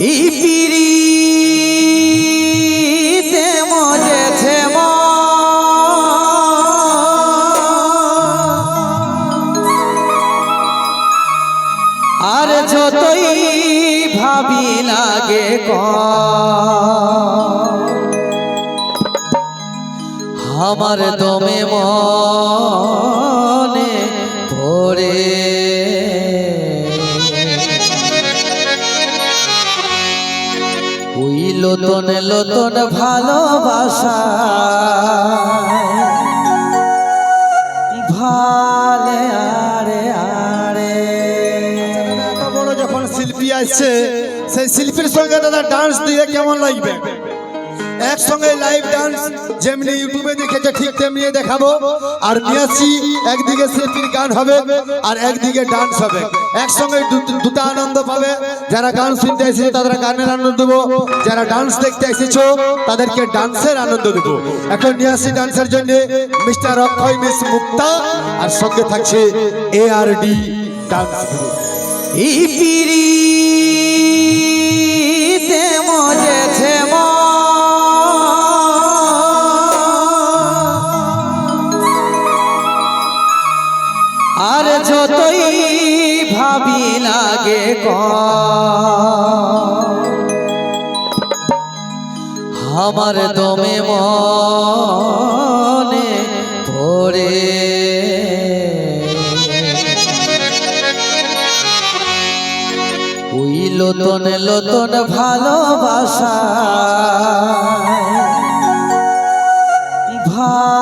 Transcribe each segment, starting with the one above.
এই পিড়িতে মজেছে। আর যতই ভাবি লাগে আমার দমে মনে পড়ে লতন লতন ভালোবাসা। ভালে আরে আরে। বড় যখন শিল্পী আসছে, সেই শিল্পীর সঙ্গে দাদা ডান্স দিয়ে কেমন লাগবে? একসঙ্গে লাইভ ডান্স যেমনি ইউটিউবে দেখেছে, ঠিক তেমনি দেখাবো। আর নিয়াসি একদিকে শিল্পীর গান হবে আর একদিকে ডান্স হবে। একসঙ্গে দুটো আনন্দ পাবে। যারা গান শুনতে এসেছে, তাদের গানের আনন্দ দেবো। যারা ডান্স দেখতে এসেছ, তাদেরকে ডান্সের আনন্দ দেবো। এখন নিয়াসি ডান্সের জন্য মিস্টার অক্ষয় মিস মুক্তা আর সঙ্গে থাকছে এ আর ডি ডান্স এই পিড়িতে মজেছে মন। যতই ভাবি লাগে কম আমার দমে মনে পড়ে ওই লতন লতন ভালোবাসা। ভালে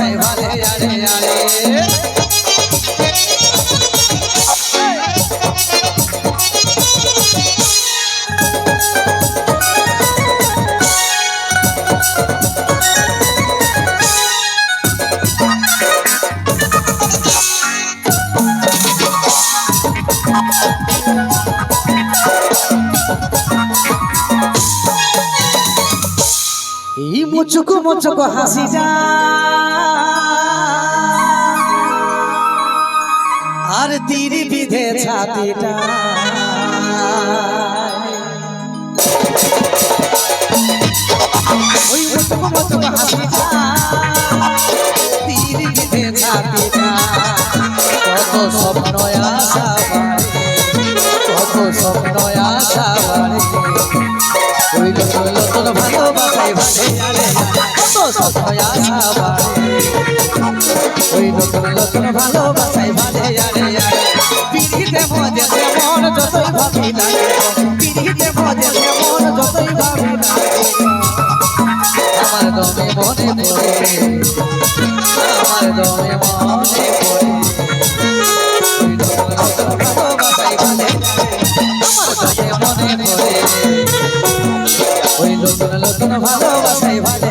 মুচুকু মুচুকু হাসিটা আর তীর বিধে ছাতিটা ওই মুচুকু মুচুকু বিধে ছাতিটা কত স্বপ্ন আশা কত স্বপ্ন আশা বাড়ে। আশা বাড়ে ওই নতুন নতুন ভালোবাসাই ভালে আরে আরে পিড়িতে মজেছে যতই ভাবি লাগে পিড়িতে মজেছে যতই ভাবি লাগে আমার দমে পড়ে, আমার দমে পড়ে। ওই নতুন নতুন ভালোবাসাই ভালে।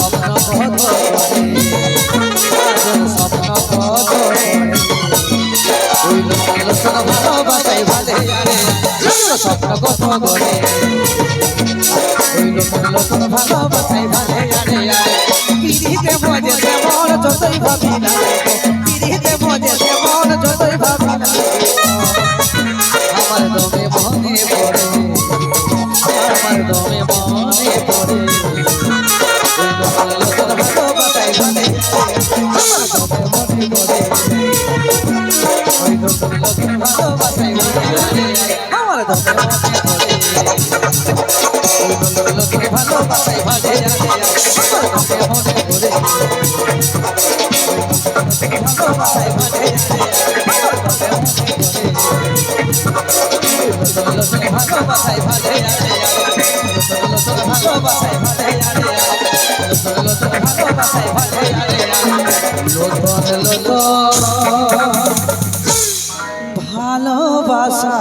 স্বপ্ন কত করে ভালোবাসাই ভালে আরে আরে পিড়িতে মজে বড় যতই ভাবি না ভালোবাসা